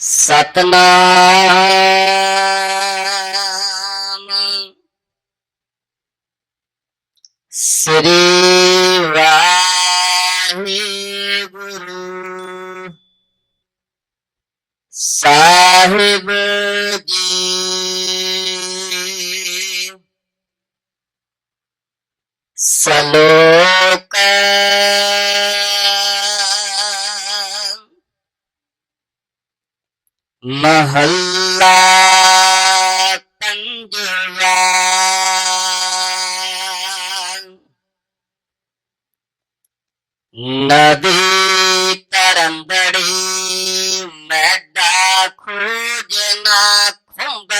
सतनाम। श्री गुरु। साहिब जी। सलोक महल्ला नदी नदी तरंबड़ी मैदा खोजना खुंब।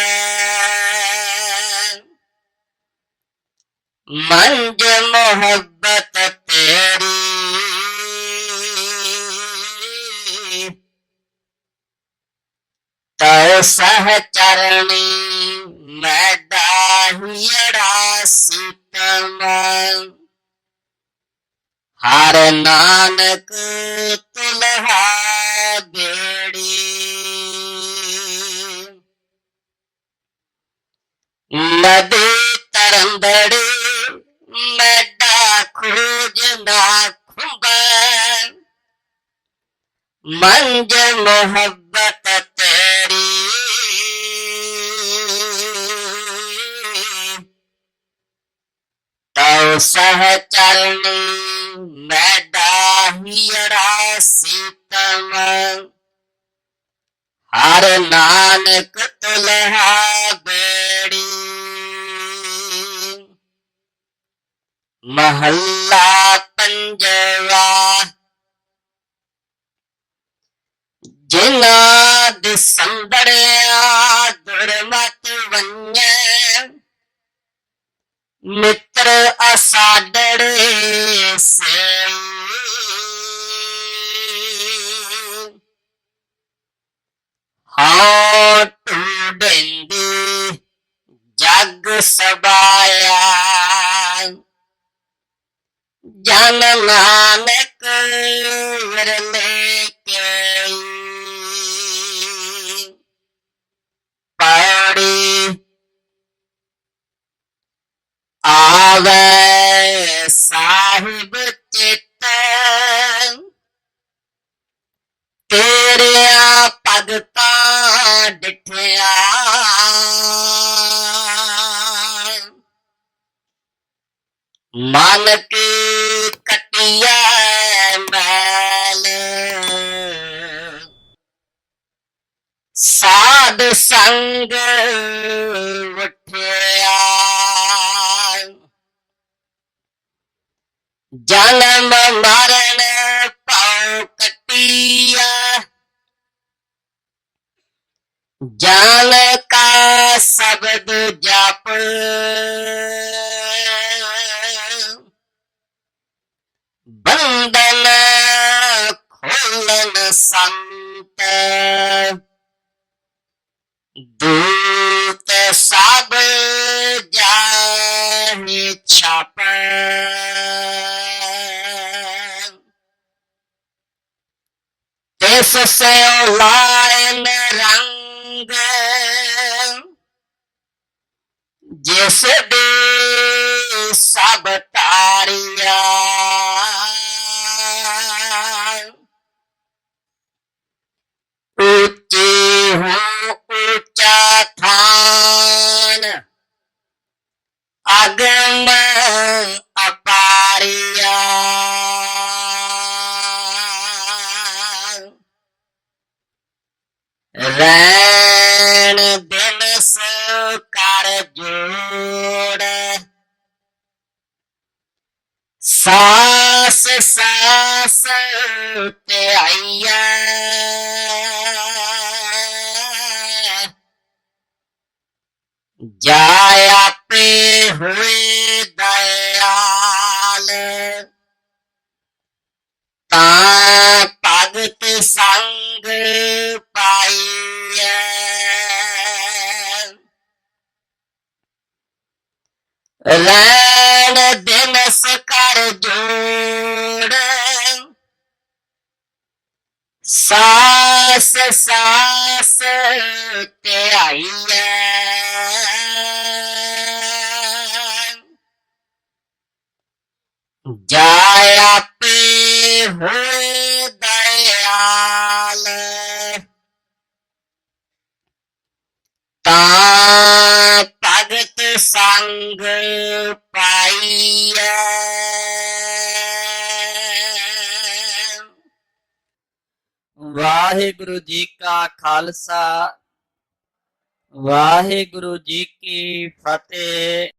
मंज मोहब्बत तेरी ਤੈ ਸਹ ਚਰਣੀ ਮੈਡਾ ਹੀੜਾ ਸੀਤਮ ਹਰ ਨਾਨਕ ਤੁਲਹਾ ਬੇੜੀ। ਨਦੀ ਤਰੰਦੜੀ ਮੈਡਾ ਖੋਜਦਾ ਖੁੰਬੈ। ਮੰਜ ਮੁਹੱਬਤ ਤਉ ਸਹ ਚਰਣੀ ਮੈਡਾ ਹੀੜਾ ਸੀਤਮ ਹਰ ਨਾਨਕ ਤੁਲਹਾ ਬੇੜੀ ਮਹੱਲਾ ਪੰਜਵਾ ਜਿਨਾ ਦਿਸੰਦੜਿਆ ਦੁਰਮਤ ਵੰਨੇ ਮਿੱਤਰ ਅਸਾਡੜੇ ਸੇ ਹਾਂ ਟੁੰਡੰਦੀ ਜਗ ਸਬਾਇਆ। ਜਨ ਨਾਨਕ ਵਰਲੇ ਕੇ ਤੇਰਿਆ ਭਗਤਾਂ ਡਿਠਿਆ। ਮਨ ਕਟਿਆ ਮੈਲ। ਸਾਧ ਸੰਗ ਉਠਿਆ। ਜਨਮ ਮਰਨ ਪਾਉ ਕਟਿਆ। जल का शब्द जप बंदन खोलन संत। दूत सब जाने छप तेस से लायन रंग रंग जिस दे सब तारिया। ऊँची हो ऊँचा थान अगम अपारिया। रे दिन दिन सो कर जोड़। सास सास पे आइया जाया पे हुए दयाल। ता भगत संग राण दिन कर जोड़। सास सास ते जाया पे हो நாங்கள் பைய वाहिगुरु जी का खालसा वाहिगुरु जी की फतेह।